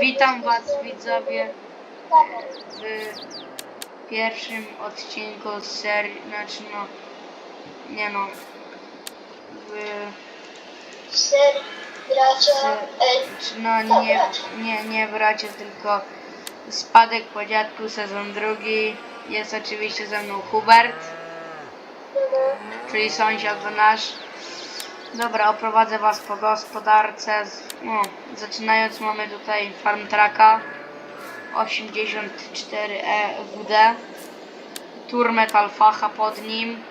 Witam. Was widzowie w pierwszym odcinku z serii, znaczy no, nie no, w, serii bracia... Czy no nie, nie, nie bracie, tylko Spadek po dziadku sezon drugi, jest oczywiście ze mną Hubert, czyli sąsiad nasz. Dobra, oprowadzę Was po gospodarce. No, zaczynając mamy tutaj farm tracka 84 EWD. Turmetal facha pod nim.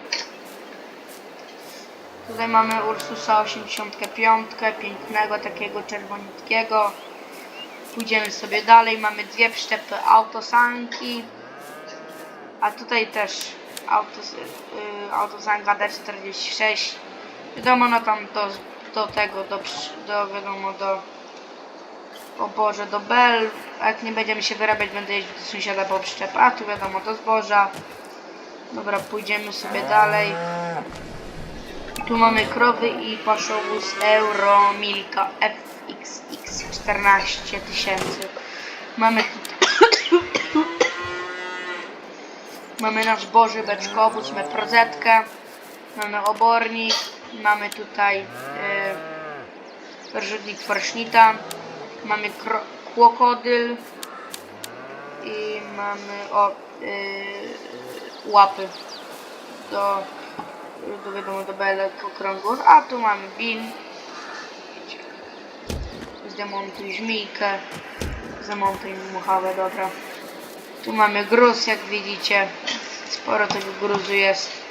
Tutaj mamy Ursusa 85, pięknego takiego czerwonitkiego. Pójdziemy sobie dalej. Mamy dwie przyczepy autosanki. A tutaj też autos, y, autosanka D46. Wiadomo, no tam do, do tego, do, do wiadomo, do o Boże, do Bel. A jak nie będziemy się wyrabiać, będę jeździć do sąsiada po przyczepę. A tu wiadomo, do zboża. Dobra, pójdziemy sobie dalej. Tu mamy krowy i paszowóz Euro Milka FXX 14 tysięcy. Mamy mamy nasz Boży beczkowóz, mamy prozetkę, mamy obornik, mamy tutaj yy, rzutnik forsznita, mamy kro- krokodyl i mamy o, yy, łapy do, do wiadomo do belek okrągłych, a tu mamy bin zdemontuj żmijkę zamontuj muchawę, dobra. Tu mamy gruz jak widzicie. Sporo tego gruzu jest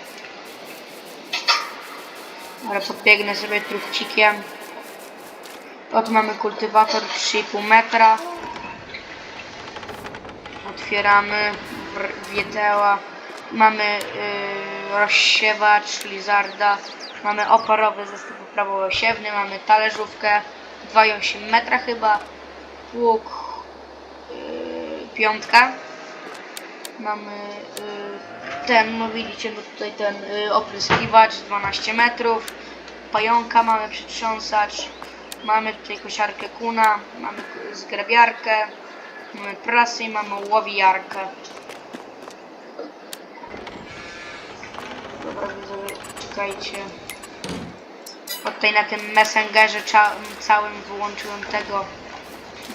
ale podbiegnę sobie trupcikiem. Ot mamy kultywator 3,5 metra. Otwieramy wieteła. Mamy yy, rozsiewacz lizarda. Mamy oparowy zestaw uprawowo-siewny mamy talerzówkę. 2,8 metra chyba. Łuk yy, piątka mamy yy, ten no widzicie tutaj ten yy, opryskiwacz 12 metrów pająka mamy przytrząsacz mamy tutaj kosiarkę kuna mamy zgrabiarkę mamy prasę i mamy łowijarkę Dobra, widzowie, czekajcie. O, tutaj na tym messengerze całym wyłączyłem tego.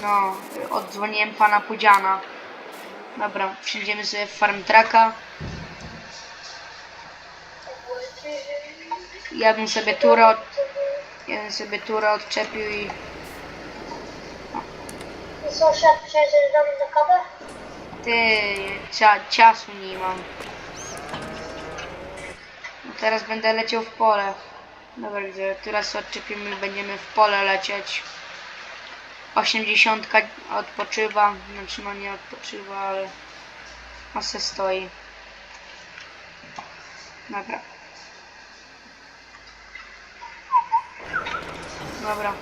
No, oddzwoniłem pana Pudziana. Dobra, wsiądziemy sobie w farm tracka. Ja bym sobie turę od... Ja bym sobie turę odczepił i... Sąsiad przejdziesz do mnie na kawę? Ty, cia, czasu nie mam. No Teraz będę leciał w pole. Dobra, widzę, teraz odczepimy i będziemy w pole lecieć. 80 odpoczywa, znaczy no nie odpoczywa, ale no se stoi. Dobra. Dobra.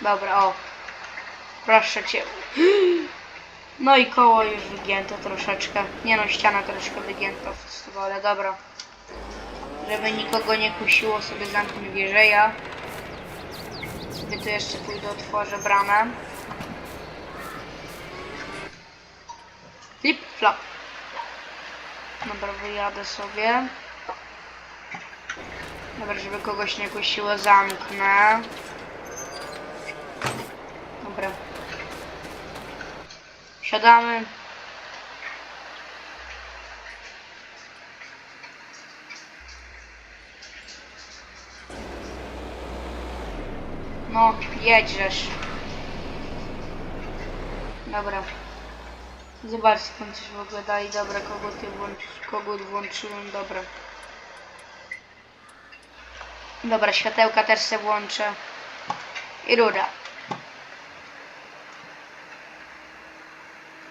Dobra, o. Proszę cię. No i koło już wygięte troszeczkę. Nie no, ściana troszkę wygięta stole, dobra. Żeby nikogo nie kusiło, sobie zamknę wieżeja. Sobie tu jeszcze pójdę, otworzę bramę. Flip, flop. Dobra, wyjadę sobie. Dobra, żeby kogoś nie kusiło, zamknę. Dobra. Siadamy. No, jedziesz. Dobra. Zobacz skąd coś w ogóle dali. Dobra, kogut włączyć, kogut włączyłem, dobra. Dobra, światełka też se włączę. I rura.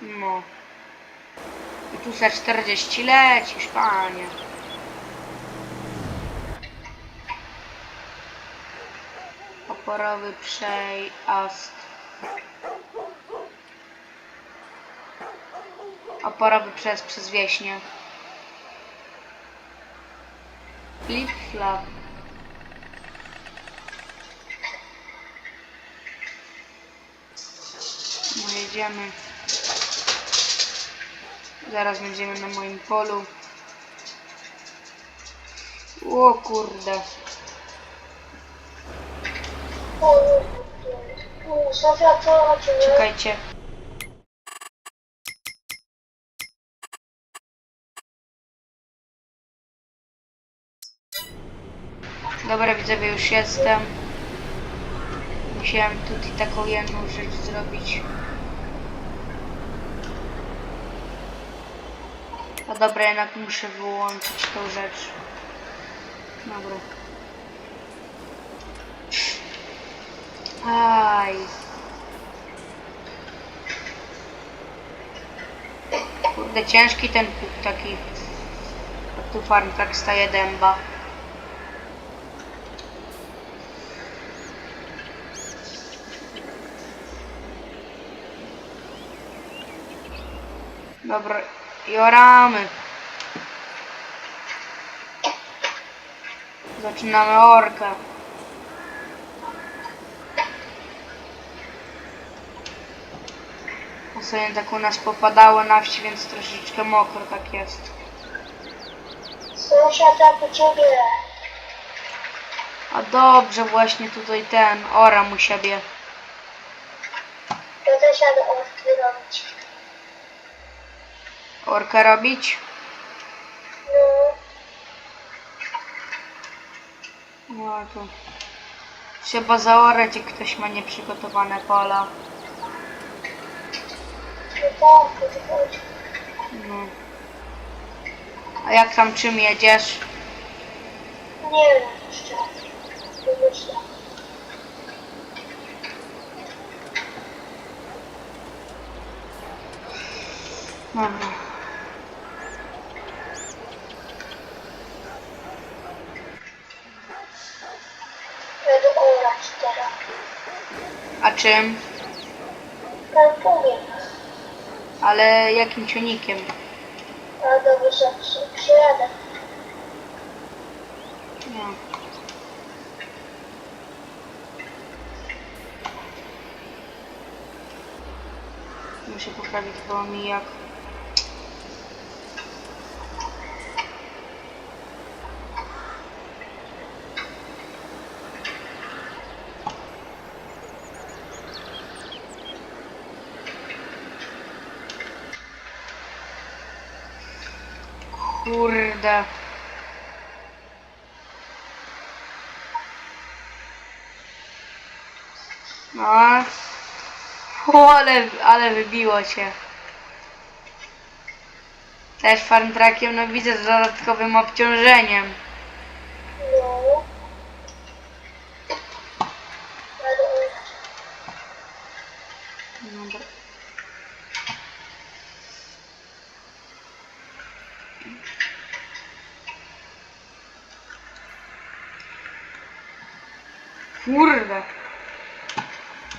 No. I tu za 40 lecisz, panie. oporowy przejazd. Oporowy przejazd przez wieśnie. Flip-flap. No jedziemy. Zaraz będziemy na moim polu. O kurde. Czekajcie. Dobra, widzowie, już jestem. Musiałem tutaj taką jedną rzecz zrobić. A dobra, jednak muszę wyłączyć tą rzecz. Dobra. Aj. Kurde, ciężki ten pług taki. Tu farm tak staje dęba. Dobra, i oramy. Zaczynamy orkę. Ostatnio tak u nas popadało na wsi, więc troszeczkę mokro tak jest. Sąsiad, jak u ciebie? A dobrze, właśnie tutaj ten, oram u siebie. Ja też jadę orki robić. Orkę robić? No, No to... Trzeba zaorać, jak ktoś ma nieprzygotowane pola. No. A jak tam czym jedziesz? Nie wiem jeszcze. Myślę. Dobra. Orać teraz. A czym? Tam powiem. Ale jakim ciągnikiem? A dobrze, przy- przyjadę. No. Muszę poprawić, bo mi jak... Kurde. No. O, ale, ale wybiło cię. Też farm trackiem, no widzę z dodatkowym obciążeniem. No. Jadę orać. Dobra. Kurde.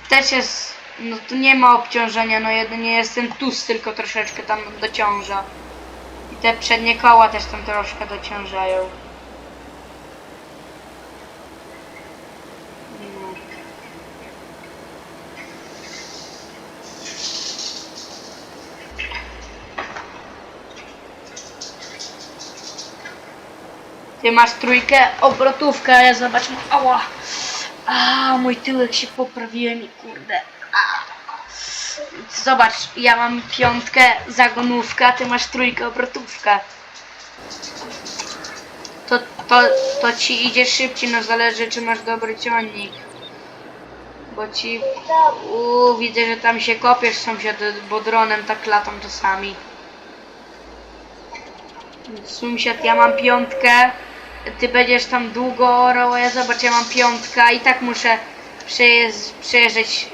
Też jest, no tu nie ma obciążenia, no jedynie jest ten tus tylko troszeczkę tam dociąża. I te przednie koła też tam troszkę dociążają. Ty masz trójkę, obrotówkę, ja zobacz, ała. A, mój tyłek się poprawiłem i kurde. A. Zobacz, ja mam piątkę, zagonówkę, a ty masz trójkę, obrotówkę. To, to, to ci idzie szybciej, no zależy czy masz dobry ciągnik. Bo ci, uuu, widzę, że tam się kopiesz sąsiad, bo dronem tak latam czasami. Sąsiad, ja mam piątkę, ty będziesz tam długo orał, a ja zobacz, ja mam piątkę i tak muszę przejeźdź, przejeżdżać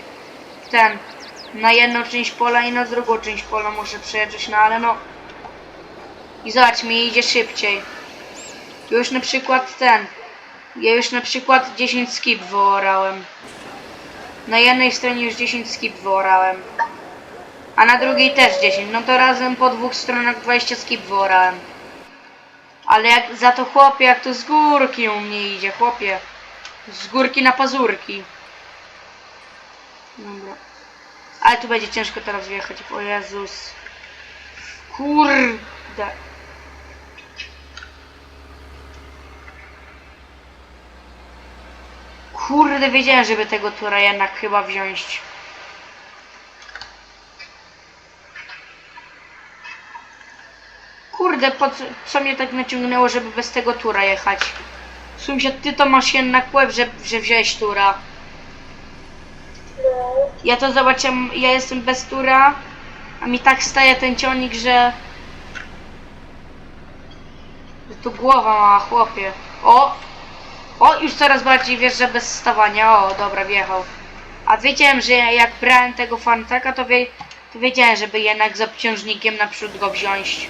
ten, na jedną część pola i na drugą część pola muszę przejeżdżać, no ale no. I zobacz, mi idzie szybciej. Już na przykład ten, ja już na przykład 10 skip wyorałem. Na jednej stronie już 10 skip wyorałem. A na drugiej też 10. No to razem po dwóch stronach 20 skip wyorałem. Ale jak za to chłopie, jak to z górki u mnie idzie, chłopie. Z górki na pazurki. Dobra. Ale tu będzie ciężko teraz wjechać. O Jezus. Kurde. Kurde, wiedziałem, żeby tego tura jednak chyba wziąć. Kurde, po co, co mnie tak naciągnęło, żeby bez tego tura jechać? Sąsiad, ty to masz jednak łeb, że, że wziąłeś tura. Ja to zobaczyłem, ja jestem bez tura, a mi tak staje ten ciągnik, że... że tu głowa mała, chłopie. O! O, już coraz bardziej wjeżdża bez stawania. O, dobra, wjechał. A wiedziałem, że jak brałem tego fantaka, to, wie, to wiedziałem, żeby jednak z obciążnikiem naprzód go wziąć.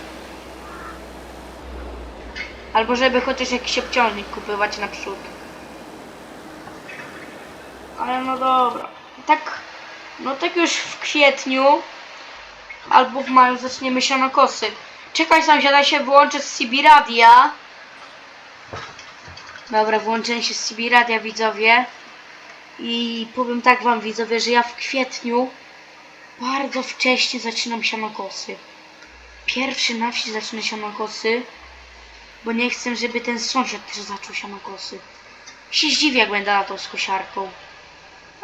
Albo żeby chociaż jakiś obciążnik kupywać naprzód. Ale no dobra. Tak, no tak już w kwietniu albo w maju zaczniemy sianokosy. Czekaj sąsiada się wyłączę z CB Radia. Dobra, włączyłem się z CB Radia widzowie. I powiem tak wam widzowie, że ja w kwietniu bardzo wcześnie zaczynam sianokosy. Pierwszy na wsi zacznę sianokosy, bo nie chcę, żeby ten sąsiad też zaczął sianokosy. Się zdziwię, jak będę latał z kosiarką.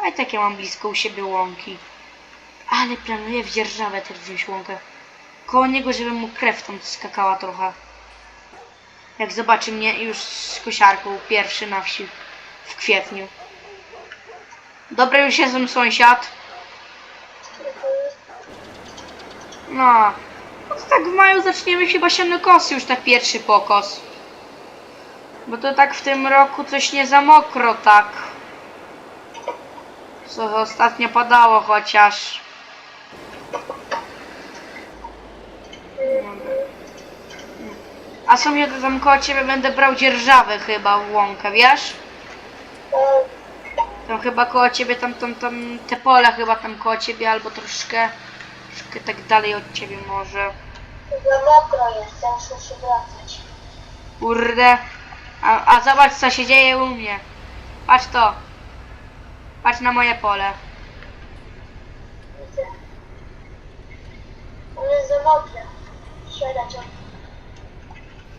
A i tak ja mam blisko u siebie łąki. Ale planuję w dzierżawę też wziąć łąkę. Koło niego, żeby mu krew tam skakała trochę. Jak zobaczy mnie już z kosiarką pierwszy na wsi w kwietniu. Dobra, już jestem sąsiad. No. No to tak w maju zaczniemy chyba sianokosy, już tak pierwszy pokos. Bo to tak w tym roku coś nie za mokro tak. Co ostatnio padało chociaż. A sobie to tam koło ciebie będę brał dzierżawę chyba w łąkę, wiesz? Tam chyba koło ciebie, tam, tam, tam, te pola chyba tam koło ciebie, albo troszkę, troszkę tak dalej od ciebie może. Za mokro jest, ja muszę się wracać. Kurde. A, a zobacz co się dzieje u mnie. Patrz to. Patrz na moje pole. Widzę. On jest za. Siadać on.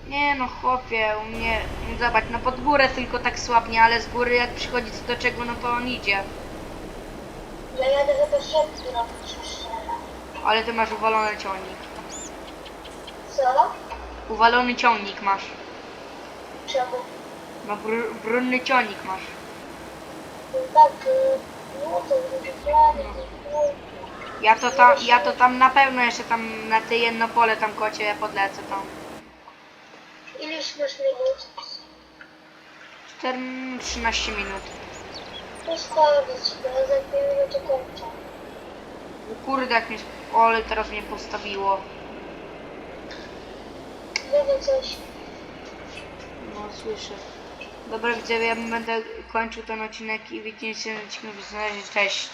Nie no chłopie, u mnie, zobacz, no pod górę tylko tak słabnie, ale z góry jak przychodzi co do czego, no to on idzie. Ja jadę chyba siatki robić już teraz. Ale ty masz uwalony ciągnik. Co? Uwalony ciągnik masz. Czemu? No br brunny ciągnik masz. No tak, y, no to wygląda, Ja to tam, ja to tam na pewno jeszcze tam na te jedno pole tam koło ciebie podlecę tam. Ileś masz minut? 4, 13 minut. To starczyć, bo za dwie minuty kończę. Kurde jak mnie, ole teraz mnie postawiło. Wiemy coś. No słyszę. Dobra widzowie, ja będę kończył ten odcinek i widzimy się na odcinku. Cześć.